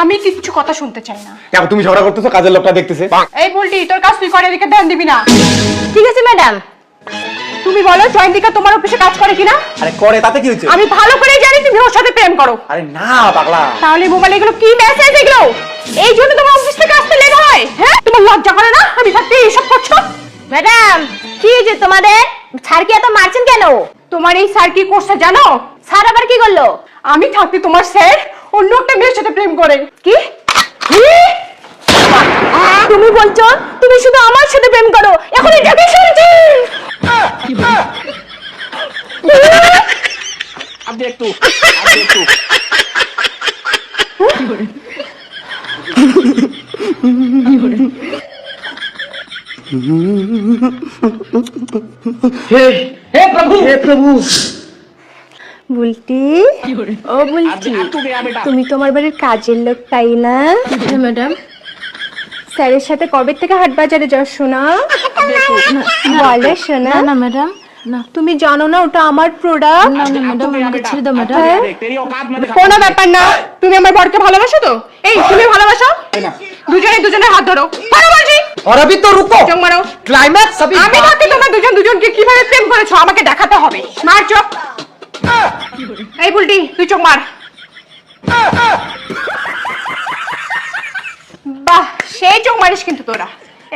আমি কিচ্ছু কথা শুনতে চাই না? এখন তুমি ঝগড়া করতেছো কাজের লোকটা দেখতেছে। এই বলটি তোর কাজ তুই করে এদিকে ধ্যান দিবি না। ঠিক আছে ম্যাডাম। তুমি বলো জয়ন্তিকা তোমার অফিসে কাজ করে কিনা? আরে করে তাতে কি হচ্ছে আমি ভালো করে জানি তুমি ওর সাথে প্রেম করো। আরে না পাগলা। তাহলে মোবাইলে এগুলো কি মেসেজ এগুলো? এই জন্য তোমার অফিস থেকে আসতে লেট হয় হ্যাঁ? তোমার লজ্জা করে না? আমি থাকতে এইসব করছ? ম্যাডাম কি হয়েছে তোমাদের? স্যার কি এত মারছেন কেন? তোমার এই স্যার কি করছে জানো? স্যার আবার কি করল? আমি থাকতে তোমার স্যার অন্য একটা মেয়ের সাথে প্রেম করে। কি? তুমি বলছো তুমি শুধু আমার সাথে প্রেম করো। এখন এটাকে শুনছি বুলটি ও বুলটি তুমি তোমার বাড়ির কাজের লোক তাই না ম্যাডাম স্যারের সাথে কবে থেকে হাট বাজারে যাও শোনা বলে শোনা না ম্যাডাম না তুমি জানো না ওটা আমার প্রোডাক্ট না না ম্যাডাম আমাকে ছেড়ে দাও ম্যাডাম কোনো ব্যাপার না তুমি আমার বরকে ভালোবাসো তো এই তুমি ভালোবাসো দুজনে দুজনের হাত ধরো ধরো বলছি और अभी तो रुको চোখ মারো क्लाइमैक्स अभी আমি থাকতে তোমরা দুজন দুজনকে কিভাবে প্রেম করেছো আমাকে দেখাতে হবে মার চোখ এই বুলটি তুই চোখ মার। বাহ সেই চোখ মারিস কিন্তু তোরা।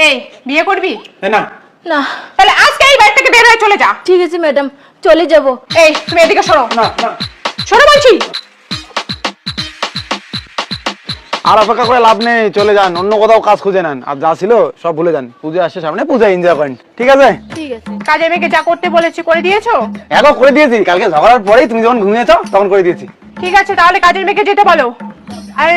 এই বিয়ে করবি? না। না। তাহলে আজকে এই বাড়ি থেকে বের হয়ে চলে যা। ঠিক আছে ম্যাডাম। চলে যাব। এই তুমি এদিকে সরো। না না। সরো বলছি। আর অপেক্ষা করে লাভ নেই চলে যান অন্য কোথাও কাজ খুঁজে নেন। আর যা ছিল সব ভুলে যান পুজো আসছে সামনে পূজা এনজয় করেন ঠিক আছে? ঠিক আছে। কাজে মেয়েকে যা করতে বলেছি করে দিয়েছ? এখন করে দিয়েছি কালকে ঝগড়ার পরেই তুমি যখন ঘুমিয়েছো তখন করে দিয়েছি। ঠিক আছে তাহলে কাজের মেয়েকে যেতে বলো। আর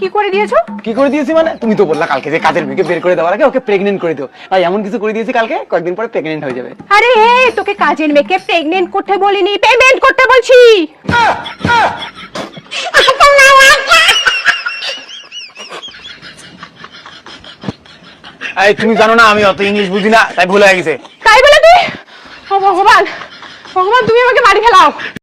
কি করে দিয়েছ? কি করে দিয়েছি মানে? তুমি তো বললা কালকে যে কাজের মেয়েকে বের করে দেওয়ার আগে ওকে প্রেগনেন্ট করে দিও। আর এমন কিছু করে দিয়েছি কালকে কয়েকদিন পরে প্রেগনেন্ট হয়ে যাবে। আরে এই তোকে কাজের মেয়েকে প্রেগনেন্ট করতে বলিনি পেমেন্ট করতে বলছি। তুমি জানো না, আমি অত ইংলিশ বুঝি না, তাই ভুল হয়ে গেছে। তাই বলে তুই? ও ভগবান ভগবান, তুমি আমাকে মারি ফেলাও।